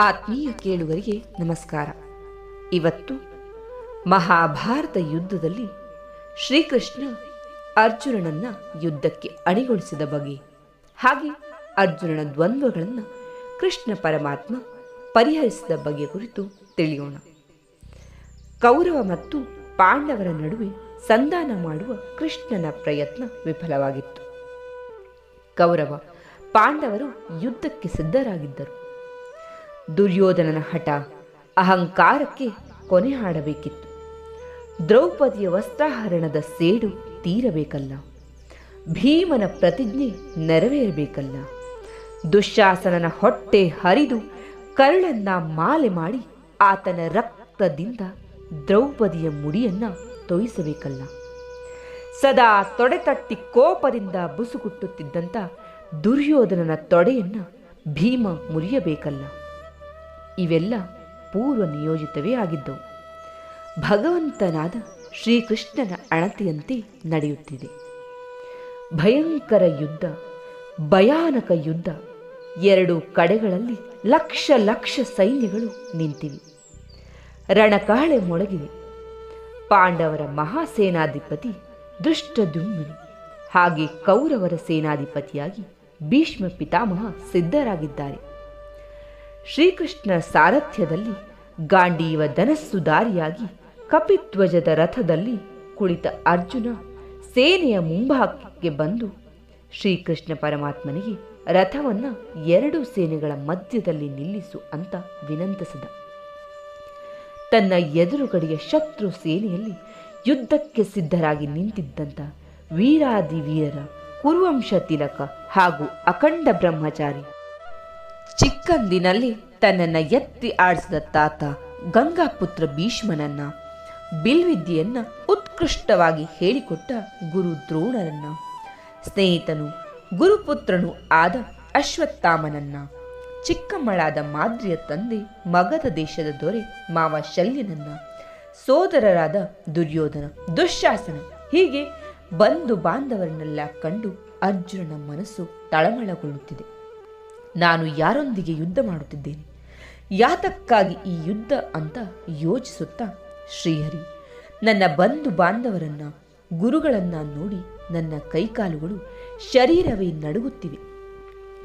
ಆತ್ಮೀಯ ಕೇಳುಗರಿಗೆ ನಮಸ್ಕಾರ. ಇವತ್ತು ಮಹಾಭಾರತ ಯುದ್ಧದಲ್ಲಿ ಶ್ರೀಕೃಷ್ಣ ಅರ್ಜುನನನ್ನ ಯುದ್ಧಕ್ಕೆ ಅಣಿಗೊಳಿಸಿದ ಬಗೆ ಹಾಗೆ ಅರ್ಜುನನ ದ್ವಂದ್ವಗಳನ್ನು ಕೃಷ್ಣ ಪರಮಾತ್ಮ ಪರಿಹರಿಸಿದ ಬಗೆ ಕುರಿತು ತಿಳಿಯೋಣ. ಕೌರವ ಮತ್ತು ಪಾಂಡವರ ನಡುವೆ ಸಂಧಾನ ಮಾಡುವ ಕೃಷ್ಣನ ಪ್ರಯತ್ನ ವಿಫಲವಾಗಿತ್ತು. ಕೌರವ ಪಾಂಡವರು ಯುದ್ಧಕ್ಕೆ ಸಿದ್ಧರಾಗಿದ್ದರು. ದುರ್ಯೋಧನನ ಹಠ ಅಹಂಕಾರಕ್ಕೆ ಕೊನೆ ಹಾಡಬೇಕಿತ್ತು. ದ್ರೌಪದಿಯ ವಸ್ತ್ರಹರಣದ ಸೇಡು ತೀರಬೇಕಲ್ಲ. ಭೀಮನ ಪ್ರತಿಜ್ಞೆ ನೆರವೇರಬೇಕಲ್ಲ. ದುಶ್ಯಾಸನನ ಹೊಟ್ಟೆ ಹರಿದು ಕರುಳನ್ನ ಮಾಲೆ ಮಾಡಿ ಆತನ ರಕ್ತದಿಂದ ದ್ರೌಪದಿಯ ಮುಡಿಯನ್ನ ತೊಯಿಸಬೇಕಲ್ಲ. ಸದಾ ತೊಡೆತಟ್ಟಿ ಕೋಪದಿಂದ ಬುಸುಗುಟ್ಟುತ್ತಿದ್ದಂಥ ದುರ್ಯೋಧನನ ತೊಡೆಯನ್ನ ಭೀಮ ಮುರಿಯಬೇಕಲ್ಲ. ಇವೆಲ್ಲ ಪೂರ್ವ ನಿಯೋಜಿತವೇ ಆಗಿದ್ದವು. ಭಗವಂತನಾದ ಶ್ರೀಕೃಷ್ಣನ ಅಣತಿಯಂತೆ ನಡೆಯುತ್ತಿದೆ. ಭಯಂಕರ ಯುದ್ಧ, ಭಯಾನಕ ಯುದ್ಧ, ಎರಡು ಕಡೆಗಳಲ್ಲಿ ಲಕ್ಷ ಲಕ್ಷ ಸೈನ್ಯಗಳು ನಿಂತಿವೆ. ರಣಕಾಳೆ ಮೊಳಗಿವೆ. ಪಾಂಡವರ ಮಹಾಸೇನಾಧಿಪತಿ ದುಷ್ಟದುಮ್ಮನು ಹಾಗೆ ಕೌರವರ ಸೇನಾಧಿಪತಿಯಾಗಿ ಭೀಷ್ಮ ಪಿತಾಮಹ ಸಿದ್ಧರಾಗಿದ್ದಾರೆ. ಶ್ರೀಕೃಷ್ಣ ಸಾರಥ್ಯದಲ್ಲಿ ಗಾಂಡೀವ ಧನಸ್ಸುದಾರಿಯಾಗಿ ಕಪಿಧ್ವಜದ ರಥದಲ್ಲಿ ಕುಳಿತ ಅರ್ಜುನ ಸೇನೆಯ ಮುಂಭಾಗಕ್ಕೆ ಬಂದು ಶ್ರೀಕೃಷ್ಣ ಪರಮಾತ್ಮನಿಗೆ ರಥವನ್ನ ಎರಡು ಸೇನೆಗಳ ಮಧ್ಯದಲ್ಲಿ ನಿಲ್ಲಿಸು ಅಂತ ವಿನಂತಿಸಿದ. ತನ್ನ ಎದುರುಗಡೆಯ ಶತ್ರು ಸೇನೆಯಲ್ಲಿ ಯುದ್ಧಕ್ಕೆ ಸಿದ್ಧರಾಗಿ ನಿಂತಿದ್ದಂಥ ವೀರಾದಿ ವೀರರ ಕುರುವಂಶ ತಿಲಕ ಹಾಗೂ ಅಖಂಡ ಬ್ರಹ್ಮಚಾರಿ ಚಿಕ್ಕಂದಿನಲ್ಲಿ ತನ್ನನ್ನು ಎತ್ತಿ ಆಡಿಸಿದ ತಾತ ಗಂಗಾಪುತ್ರ ಭೀಷ್ಮನನ್ನ ಬಿಲ್ವಿದ್ಯೆಯನ್ನ ಉತ್ಕೃಷ್ಟವಾಗಿ ಹೇಳಿಕೊಟ್ಟ ಗುರು ದ್ರೋಣರನ್ನ. ಸ್ನೇಹಿತನು, ಗುರುಪುತ್ರನು ಆದ ಅಶ್ವತ್ಥಾಮನನ್ನ, ಚಿಕ್ಕಮ್ಮಳಾದ ಮಾದ್ರಿಯ ತಂದೆ ಮಗದ ದೇಶದ ದೊರೆ ಮಾವ ಶಲ್ಯನನ್ನ, ಸೋದರರಾದ ದುರ್ಯೋಧನ ದುಶ್ಯಾಸನ ಹೀಗೆ ಬಂಧು ಬಾಂಧವರನ್ನೆಲ್ಲ ಕಂಡು ಅರ್ಜುನನ ಮನಸ್ಸು ತಳಮಳಗೊಳ್ಳುತ್ತಿದೆ. ನಾನು ಯಾರೊಂದಿಗೆ ಯುದ್ಧ ಮಾಡುತ್ತಿದ್ದೇನೆ? ಯಾತಕ್ಕಾಗಿ ಈ ಯುದ್ಧ ಅಂತ ಯೋಚಿಸುತ್ತಾ? ಶ್ರೀಹರಿ, ನನ್ನ ಬಂಧು ಬಾಂಧವರನ್ನ, ಗುರುಗಳನ್ನ ನೋಡಿ ನನ್ನ ಕೈಕಾಲುಗಳು ಶರೀರವೇ ನಡುಗುತ್ತಿವೆ.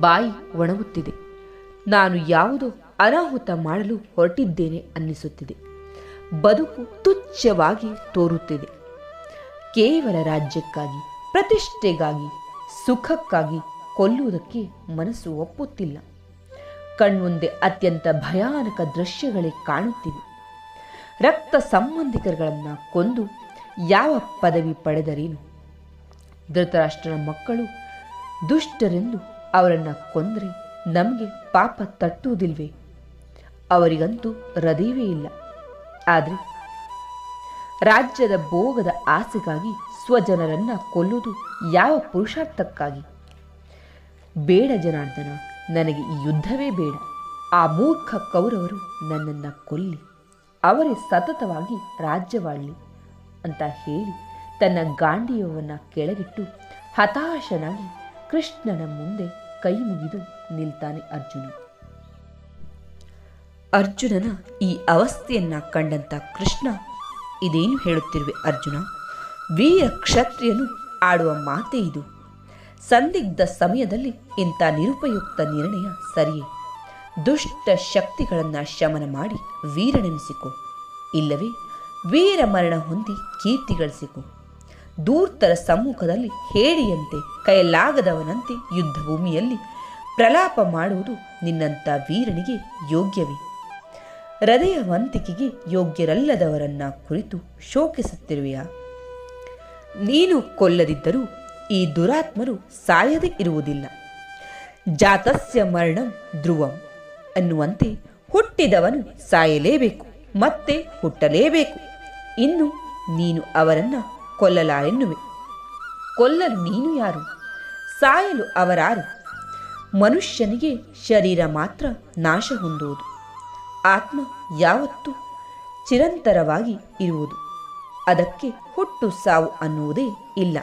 ಬಾಯಿ ಒಣಗುತ್ತಿದೆ. ನಾನು ಯಾವುದೋ ಅನಾಹುತ ಮಾಡಲು ಹೊರಟಿದ್ದೇನೆ ಅನ್ನಿಸುತ್ತಿದೆ. ಬದುಕು ತುಚ್ಛವಾಗಿ ತೋರುತ್ತಿದೆ. ಕೇವಲ ರಾಜ್ಯಕ್ಕಾಗಿ, ಪ್ರತಿಷ್ಠೆಗಾಗಿ, ಸುಖಕ್ಕಾಗಿ ಕೊಲ್ಲುವುದಕ್ಕೆ ಮನಸ್ಸು ಒಪ್ಪುತ್ತಿಲ್ಲ. ಕಣ್ಮುಂದೆ ಅತ್ಯಂತ ಭಯಾನಕ ದೃಶ್ಯಗಳೇ ಕಾಣುತ್ತಿವೆ. ರಕ್ತ ಸಂಬಂಧಿಕರುಗಳನ್ನು ಕೊಂದು ಯಾವ ಪದವಿ ಪಡೆದರೇನು? ಧೃತರಾಷ್ಟ್ರನ ಮಕ್ಕಳು ದುಷ್ಟರೆಂದು ಅವರನ್ನು ಕೊಂದರೆ ನಮಗೆ ಪಾಪ ತಟ್ಟುವುದಿಲ್ವೇ? ಅವರಿಗಂತೂ ಹೃದಯವೇ ಇಲ್ಲ. ಆದರೆ ರಾಜ್ಯದ ಭೋಗದ ಆಸೆಗಾಗಿ ಸ್ವಜನರನ್ನ ಕೊಲ್ಲುವುದು ಯಾವ ಪುರುಷಾರ್ಥಕ್ಕಾಗಿ? ಬೇಡ ಜನಾರ್ದನ, ನನಗೆ ಈ ಯುದ್ಧವೇ ಬೇಡ. ಆ ಮೂರ್ಖ ಕೌರವರು ನನ್ನನ್ನು ಕೊಲ್ಲಿ, ಅವರೇ ಸತತವಾಗಿ ರಾಜ್ಯವಾಳಲಿ ಅಂತ ಹೇಳಿ ತನ್ನ ಗಾಂಡಿಯವನ್ನು ಕೆಳಗಿಟ್ಟು ಹತಾಶನಾಗಿ ಕೃಷ್ಣನ ಮುಂದೆ ಕೈ ಮುಗಿದು ನಿಲ್ತಾನೆ ಅರ್ಜುನ. ಅರ್ಜುನನ ಈ ಅವಸ್ಥೆಯನ್ನ ಕಂಡಂತ ಕೃಷ್ಣ ಇದೇನು ಹೇಳುತ್ತಿರುವೆ ಅರ್ಜುನ? ವೀರ ಕ್ಷತ್ರಿಯನು ಆಡುವ ಮಾತೇ ಇದು. ಸಂದಿಗ್ಧ ಸಮಯದಲ್ಲಿ ಇಂಥ ನಿರುಪಯುಕ್ತ ನಿರ್ಣಯ ಸರಿಯೇ. ದುಷ್ಟ ಶಕ್ತಿಗಳನ್ನ ಶಮನ ಮಾಡಿ ವೀರನೆನಿಸಿಕೊ. ಇಲ್ಲವೇ, ವೀರ ಮರಣ ಹೊಂದಿ ಕೀರ್ತಿ ಗಳಿಸಿಕೊ ದೂರ್ತರ ಸಮ್ಮುಖದಲ್ಲಿ ಹೇಳಿಯಂತೆ ಕೈಲಾಗದವನಂತೆ ಯುದ್ಧಭೂಮಿಯಲ್ಲಿ ಪ್ರಲಾಪ ಮಾಡುವುದು ನಿನ್ನಂಥ ವೀರನಿಗೆ ಯೋಗ್ಯವೇ. ಹೃದಯವಂತಿಕೆಗೆ ಯೋಗ್ಯರಲ್ಲದವರನ್ನ ಕುರಿತು ಶೋಕಿಸುತ್ತಿರುವೆಯಾ? ನೀನು ಕೊಲ್ಲದಿದ್ದರೂ ಈ ದುರಾತ್ಮರು ಸಾಯದೆ ಇರುವುದಿಲ್ಲ. ಜಾತಸ್ಯ ಮರಣಂ ಧ್ರುವಂ ಅನ್ನುವಂತೆ ಹುಟ್ಟಿದವನು ಸಾಯಲೇಬೇಕು, ಮತ್ತೆ ಹುಟ್ಟಲೇಬೇಕು. ಇನ್ನು ನೀನು ಅವರನ್ನ ಕೊಲ್ಲಲಾರೆನ್ನುವೆ ಕೊಲ್ಲಲು ನೀನು ಯಾರು? ಸಾಯಲು ಅವರಾರು? ಮನುಷ್ಯನಿಗೆ ಶರೀರ ಮಾತ್ರ ನಾಶ ಹೊಂದುವುದು. ಆತ್ಮ ಯಾವತ್ತೂ ಚಿರಂತರವಾಗಿ ಇರುವುದು. ಅದಕ್ಕೆ ಹುಟ್ಟು ಸಾವು ಅನ್ನುವುದೇ ಇಲ್ಲ.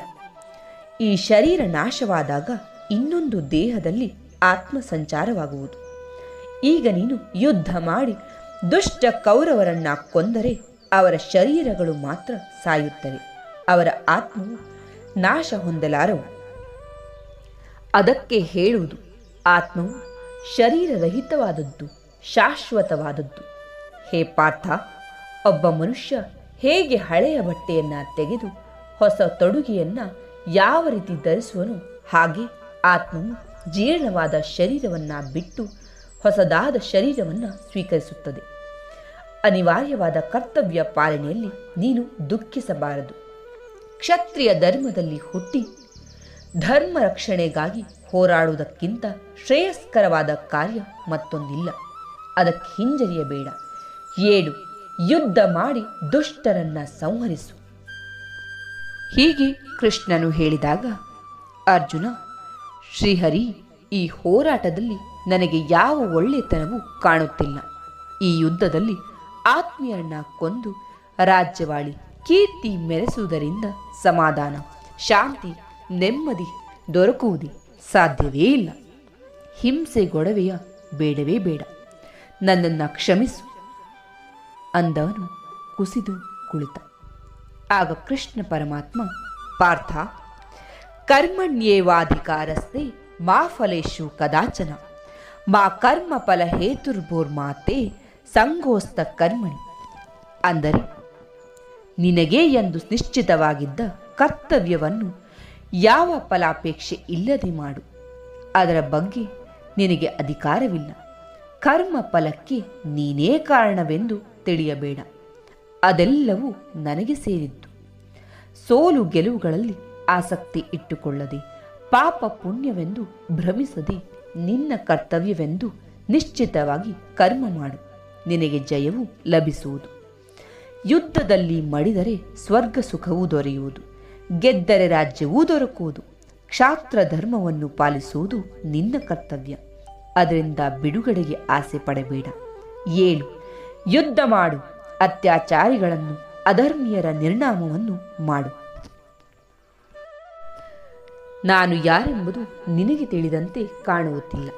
ಈ ಶರೀರ ನಾಶವಾದಾಗ ಇನ್ನೊಂದು ದೇಹದಲ್ಲಿ ಆತ್ಮ ಸಂಚಾರವಾಗುವುದು ಈಗ ನೀನು ಯುದ್ಧ ಮಾಡಿ ದುಷ್ಟ ಕೌರವರನ್ನ ಕೊಂದರೆ ಅವರ ಶರೀರಗಳು ಮಾತ್ರ ಸಾಯುತ್ತವೆ. ಅವರ ಆತ್ಮವು ನಾಶ ಹೊಂದಲಾರವು. ಅದಕ್ಕೆ ಹೇಳುವುದು, ಆತ್ಮವು ಶರೀರರಹಿತವಾದದ್ದು, ಶಾಶ್ವತವಾದದ್ದು. ಹೇ ಪಾರ್ಥ, ಒಬ್ಬ ಮನುಷ್ಯ ಹೇಗೆ ಹಳೆಯ ಬಟ್ಟೆಯನ್ನ ತೆಗೆದು ಹೊಸ ತೊಡುಗೆಯನ್ನ ಯಾವ ರೀತಿ ಧರಿಸುವನು ಹಾಗೆ ಆತ್ಮವು ಜೀರ್ಣವಾದ ಶರೀರವನ್ನು ಬಿಟ್ಟು ಹೊಸದಾದ ಶರೀರವನ್ನು ಸ್ವೀಕರಿಸುತ್ತದೆ. ಅನಿವಾರ್ಯವಾದ ಕರ್ತವ್ಯ ಪಾಲನೆಯಲ್ಲಿ ನೀನು ದುಃಖಿಸಬಾರದು. ಕ್ಷತ್ರಿಯ ಧರ್ಮದಲ್ಲಿ ಹುಟ್ಟಿ ಧರ್ಮ ರಕ್ಷಣೆಗಾಗಿ ಹೋರಾಡುವುದಕ್ಕಿಂತ ಶ್ರೇಯಸ್ಕರವಾದ ಕಾರ್ಯ ಮತ್ತೊಂದಿಲ್ಲ. ಅದಕ್ಕೆ ಹಿಂಜರಿಯಬೇಡ. ಏಳು, ಯುದ್ಧ ಮಾಡಿ ದುಷ್ಟರನ್ನ ಸಂಹರಿಸು. ಹೀಗೆ ಕೃಷ್ಣನು ಹೇಳಿದಾಗ, ಅರ್ಜುನ, ಶ್ರೀಹರಿ, ಈ ಹೋರಾಟದಲ್ಲಿ ನನಗೆ ಯಾವ ಒಳ್ಳೆತನವೂ ಕಾಣುತ್ತಿಲ್ಲ. ಈ ಯುದ್ಧದಲ್ಲಿ ಆತ್ಮೀಯರನ್ನ ಕೊಂದು ರಾಜ್ಯವಾಳಿ ಕೀರ್ತಿ ಮೆರೆಸುವುದರಿಂದ ಸಮಾಧಾನ, ಶಾಂತಿ, ನೆಮ್ಮದಿ ದೊರಕುವುದೇ ಸಾಧ್ಯವೇ ಇಲ್ಲ. ಹಿಂಸೆ ಗೊಡವೆಯ ಬೇಡವೇ ಬೇಡ. ನನ್ನನ್ನು ಕ್ಷಮಿಸು ಅಂದವನು ಕುಸಿದು ಕುಳಿತ. ಆಗ ಕೃಷ್ಣ ಪರಮಾತ್ಮ, ಪಾರ್ಥ ಕರ್ಮಣ್ಯೇವಾಧಿಕಾರಸ್ತೆ ಮಾ ಫಲೇಶು ಕದಾಚನ, ಮಾ ಕರ್ಮ ಫಲ ಹೇತುರ್ಭೋರ್ಮಾತೆ ಸಂಗೋಸ್ತ ಕರ್ಮಣಿ. ಅಂದರೆ, ನಿನಗೆ ಎಂದು ನಿಶ್ಚಿತವಾಗಿದ್ದ ಕರ್ತವ್ಯವನ್ನು ಯಾವ ಫಲಾಪೇಕ್ಷೆ ಇಲ್ಲದೆ ಮಾಡು. ಅದರ ಬಗ್ಗೆ ನಿನಗೆ ಅಧಿಕಾರವಿಲ್ಲ. ಕರ್ಮ ಫಲಕ್ಕೆ ನೀನೇ ಕಾರಣವೆಂದು ತಿಳಿಯಬೇಡ. ಅದೆಲ್ಲವೂ ನನಗೆ ಸೇರಿದ್ದು. ಸೋಲು ಗೆಲುವುಗಳಲ್ಲಿ ಆಸಕ್ತಿ ಇಟ್ಟುಕೊಳ್ಳದೆ, ಪಾಪ ಪುಣ್ಯವೆಂದು ಭ್ರಮಿಸದೆ ನಿನ್ನ ಕರ್ತವ್ಯವೆಂದು ನಿಶ್ಚಿತವಾಗಿ ಕರ್ಮ ಮಾಡು. ನಿನಗೆ ಜಯವು ಲಭಿಸುವುದು. ಯುದ್ಧದಲ್ಲಿ ಮಡಿದರೆ ಸ್ವರ್ಗ ಸುಖವೂ ದೊರೆಯುವುದು. ಗೆದ್ದರೆ ರಾಜ್ಯವೂ ದೊರಕುವುದು. ಕ್ಷಾತ್ರ ಧರ್ಮವನ್ನು ಪಾಲಿಸುವುದು ನಿನ್ನ ಕರ್ತವ್ಯ. ಅದರಿಂದ ಬಿಡುಗಡೆಗೆ ಆಸೆ ಪಡಬೇಡ. ಏಳು. ಯುದ್ಧ ಮಾಡು. ಅತ್ಯಾಚಾರಿಗಳನ್ನು, ಅಧರ್ಮಿಯರ ನಿರ್ಣಾಮವನ್ನು ಮಾಡು. ನಾನು ಯಾರೆಂಬುದು ನಿನಗೆ ತಿಳಿದಂತೆ ಕಾಣುವುದಿಲ್ಲ.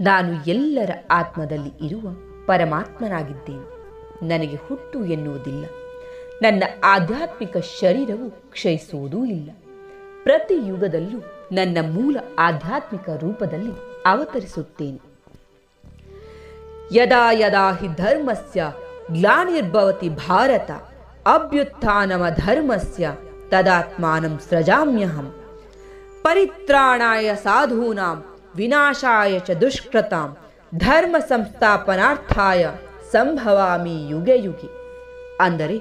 ನಾನು ಎಲ್ಲರ ಆತ್ಮದಲ್ಲಿ ಇರುವ ಪರಮಾತ್ಮನಾಗಿದ್ದೇನೆ. ನನಗೆ ಹುಟ್ಟು ಎನ್ನುವುದಿಲ್ಲ. ನನ್ನ ಆಧ್ಯಾತ್ಮಿಕ ಶರೀರವು ಕ್ಷಯಿಸುವುದೂ ಇಲ್ಲ. ಪ್ರತಿ ಯುಗದಲ್ಲೂ ನನ್ನ ಮೂಲ ಆಧ್ಯಾತ್ಮಿಕ ರೂಪದಲ್ಲಿ ಅವತರಿಸುತ್ತೇನೆ. ಯದಾ ಯದಾ ಹಿ ಧರ್ಮಸ್ಯ ಗ್ಲಾನಿರ್ಭವತಿ ಭಾರತ ಅಭ್ಯುತ್ಥಾನಮ ಧರ್ಮಸ್ಯ ತದಾತ್ಮಾನಂ ಸೃಜಾಮ್ಯಹಂ. ಪರಿತ್ರಾಣಾಯ ಸಾಧೂನಾಂ, ವಿನಾಶಾಯ ಚ ದುಷ್ಕೃತಾಂ, ಧರ್ಮ ಸಂಸ್ಥಾಪನಾರ್ಥಾಯ ಸಂಭವಾಮಿ ಯುಗೆ ಯುಗಿ. ಅಂದರೆ,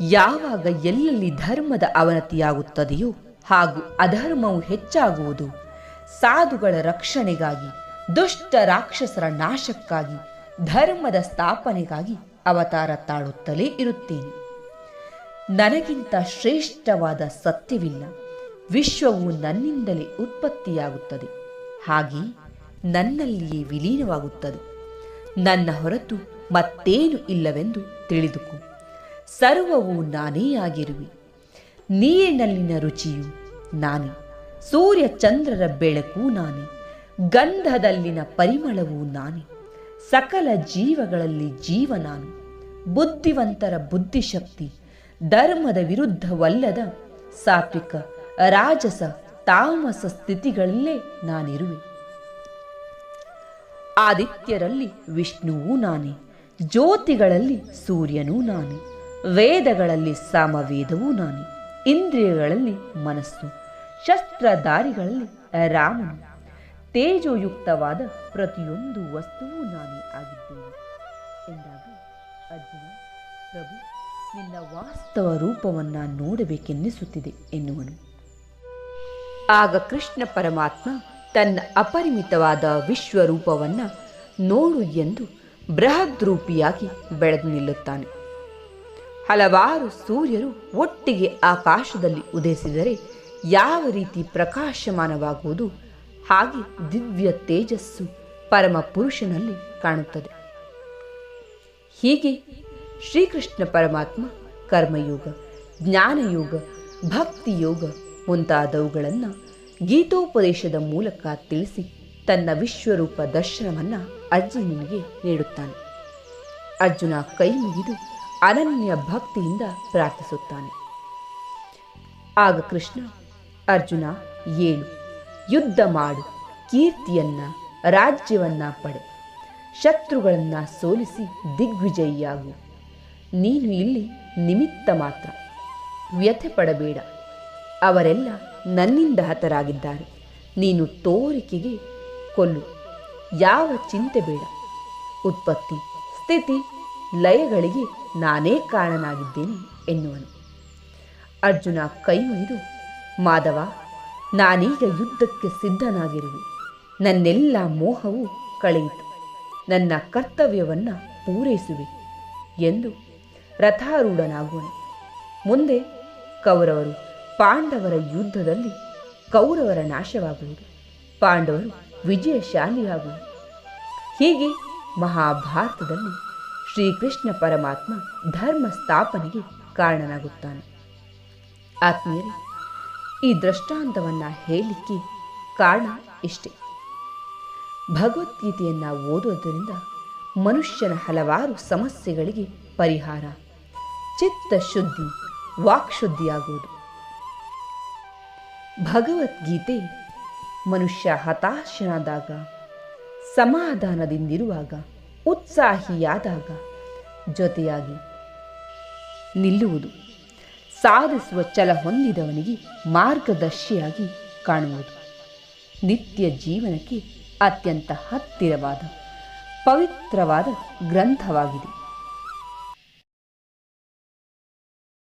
ಯಾವಾಗ ಎಲ್ಲೆಲ್ಲಿ ಧರ್ಮದ ಅವನತಿಯಾಗುತ್ತದೆಯೋ ಹಾಗೂ ಅಧರ್ಮವು ಹೆಚ್ಚಾಗುವುದು, ಸಾಧುಗಳ ರಕ್ಷಣೆಗಾಗಿ, ದುಷ್ಟ ರಾಕ್ಷಸರ ನಾಶಕ್ಕಾಗಿ ಧರ್ಮದ ಸ್ಥಾಪನೆಗಾಗಿ ಅವತಾರ ತಾಳುತ್ತಲೇ ಇರುತ್ತೇನೆ. ನನಗಿಂತ ಶ್ರೇಷ್ಠವಾದ ಸತ್ಯವಿಲ್ಲ. ವಿಶ್ವವು ನನ್ನಿಂದಲೇ ಉತ್ಪತ್ತಿಯಾಗುತ್ತದೆ. ಹಾಗೆ ನನ್ನಲ್ಲಿಯೇ ವಿಲೀನವಾಗುತ್ತದೆ. ನನ್ನ ಹೊರತು ಮತ್ತೇನು ಇಲ್ಲವೆಂದು ತಿಳಿದುಕು. ಸರ್ವವು ನಾನೇ ಆಗಿರುವೆ. ನೀರಿನಲ್ಲಿನ ರುಚಿಯು ನಾನೇ. ಸೂರ್ಯ ಚಂದ್ರರ ಬೆಳಕು ನಾನೇ. ಗಂಧದಲ್ಲಿನ ಪರಿಮಳವೂ ನಾನೇ. ಸಕಲ ಜೀವಗಳಲ್ಲಿ ಜೀವ ನಾನು ಬುದ್ಧಿವಂತರ ಬುದ್ಧಿಶಕ್ತಿ, ಧರ್ಮದ ವಿರುದ್ಧವಲ್ಲದ ಸಾತ್ವಿಕ, ರಾಜಸ, ತಾಮಸ ಸ್ಥಿತಿಗಳಲ್ಲೇ ನಾನಿರುವೆ. ಆದಿತ್ಯರಲ್ಲಿ ವಿಷ್ಣುವೂ ನಾನೇ, ಜ್ಯೋತಿಗಳಲ್ಲಿ ಸೂರ್ಯನೂ ನಾನೇ, ವೇದಗಳಲ್ಲಿ ಸಾಮವೇದವೂ ನಾನೇ, ಇಂದ್ರಿಯಗಳಲ್ಲಿ ಮನಸ್ಸು, ಶಸ್ತ್ರಧಾರಿಗಳಲ್ಲಿ ರಾಮನು. ತೇಜೋಯುಕ್ತವಾದ ಪ್ರತಿಯೊಂದು ವಸ್ತುವೂ ನಾನೇ ಆಗಿದ್ದೇನೆ ಎಂದಾಗ ಅರ್ಜುನ, ಪ್ರಭು, ನಿನ್ನ ವಾಸ್ತವ ರೂಪವನ್ನು ನೋಡಬೇಕೆನ್ನಿಸುತ್ತಿದೆ ಎನ್ನುವನು. ಆಗ ಕೃಷ್ಣ ಪರಮಾತ್ಮ ತನ್ನ ಅಪರಿಮಿತವಾದ ವಿಶ್ವರೂಪವನ್ನು ನೋಡು ಎಂದು ಬೃಹದ್ರೂಪಿಯಾಗಿ ಬೆಳೆದು ನಿಲ್ಲುತ್ತಾನೆ. ಹಲವಾರು ಸೂರ್ಯರು ಒಟ್ಟಿಗೆ ಆಕಾಶದಲ್ಲಿ ಉದಯಿಸಿದರೆ ಯಾವ ರೀತಿ ಪ್ರಕಾಶಮಾನವಾಗುವುದು ಹಾಗೆ ದಿವ್ಯ ತೇಜಸ್ಸು ಪರಮ ಪುರುಷನಲ್ಲಿ ಕಾಣುತ್ತದೆ. ಹೀಗೆ ಶ್ರೀಕೃಷ್ಣ ಪರಮಾತ್ಮ, ಕರ್ಮಯೋಗ, ಜ್ಞಾನಯೋಗ, ಭಕ್ತಿಯೋಗ ಮುಂತಾದವುಗಳನ್ನು ಗೀತೋಪದೇಶದ ಮೂಲಕ ತಿಳಿಸಿ ತನ್ನ ವಿಶ್ವರೂಪ ದರ್ಶನವನ್ನು ಅರ್ಜುನನಿಗೆ ನೀಡುತ್ತಾನೆ. ಅರ್ಜುನ ಕೈ ಮುಗಿದು ಅನನ್ಯ ಭಕ್ತಿಯಿಂದ ಪ್ರಾರ್ಥಿಸುತ್ತಾನೆ. ಆಗ ಕೃಷ್ಣ, ಅರ್ಜುನ ಏಳು. ಯುದ್ಧ ಮಾಡು, ಕೀರ್ತಿಯನ್ನ, ರಾಜ್ಯವನ್ನ ಪಡೆ, ಶತ್ರುಗಳನ್ನ ಸೋಲಿಸಿ ದಿಗ್ವಿಜಯಿಯಾಗು. ನೀನು ಇಲ್ಲಿ ನಿಮಿತ್ತ ಮಾತ್ರ, ವ್ಯಥೆ ಪಡಬೇಡ. ಅವರೆಲ್ಲ ನನ್ನಿಂದ ಹತರಾಗಿದ್ದಾರೆ. ನೀನು ತೋರಿಕೆಗೆ ಕೊಲ್ಲು, ಯಾವ ಚಿಂತೆ ಬೇಡ. ಉತ್ಪತ್ತಿ, ಸ್ಥಿತಿ, ಲಯಗಳಿಗೆ ನಾನೇ ಕಾರಣನಾಗಿದ್ದೇನೆ ಎನ್ನುವನು. ಅರ್ಜುನ ಕೈ ಮುಗಿದು ಮಾಧವ ನಾನೀಗ ಯುದ್ಧಕ್ಕೆ ಸಿದ್ಧನಾಗಿರುವೆ. ನನ್ನೆಲ್ಲ ಮೋಹವು ಕಳೆಯಿತು. ನನ್ನ ಕರ್ತವ್ಯವನ್ನು ಪೂರೈಸುವೆ ಎಂದು ರಥಾರೂಢನಾಗುವನು. ಮುಂದೆ ಕೌರವರು ಪಾಂಡವರ ಯುದ್ಧದಲ್ಲಿ ಕೌರವರ ನಾಶವಾಗುವುದು, ಪಾಂಡವರು ವಿಜಯಶಾಲಿಯಾಗುವುದು ಹೀಗೆ ಮಹಾಭಾರತದಲ್ಲಿ ಶ್ರೀಕೃಷ್ಣ ಪರಮಾತ್ಮ ಧರ್ಮ ಸ್ಥಾಪನೆಗೆ ಕಾರಣನಾಗುತ್ತಾನೆ. ಆತ್ಮೀಯರೇ ಈ ದೃಷ್ಟಾಂತವನ್ನು ಹೇಳಲಿಕ್ಕೆ ಕಾರಣ ಇಷ್ಟೇ. ಭಗವದ್ಗೀತೆಯನ್ನು ಓದುವುದರಿಂದ ಮನುಷ್ಯನ ಹಲವಾರು ಸಮಸ್ಯೆಗಳಿಗೆ ಪರಿಹಾರ, ಚಿತ್ತ ಶುದ್ಧಿ ವಾಕ್ಶುದ್ಧಿಯಾಗುವುದು ಭಗವದ್ಗೀತೆ ಮನುಷ್ಯ ಹತಾಶನಾದಾಗ, ಸಮಾಧಾನದಿಂದಿರುವಾಗ, ಉತ್ಸಾಹಿಯಾದಾಗ ಜೊತೆಯಾಗಿ ನಿಲ್ಲುವುದು. ಸಾಧಿಸುವ ಛಲ ಹೊಂದಿದವನಿಗೆ ಮಾರ್ಗದರ್ಶಿಯಾಗಿ ಕಾಣುವುದು. ನಿತ್ಯ ಜೀವನಕ್ಕೆ ಅತ್ಯಂತ ಹತ್ತಿರವಾದ ಪವಿತ್ರವಾದ ಗ್ರಂಥವಾಗಿದೆ.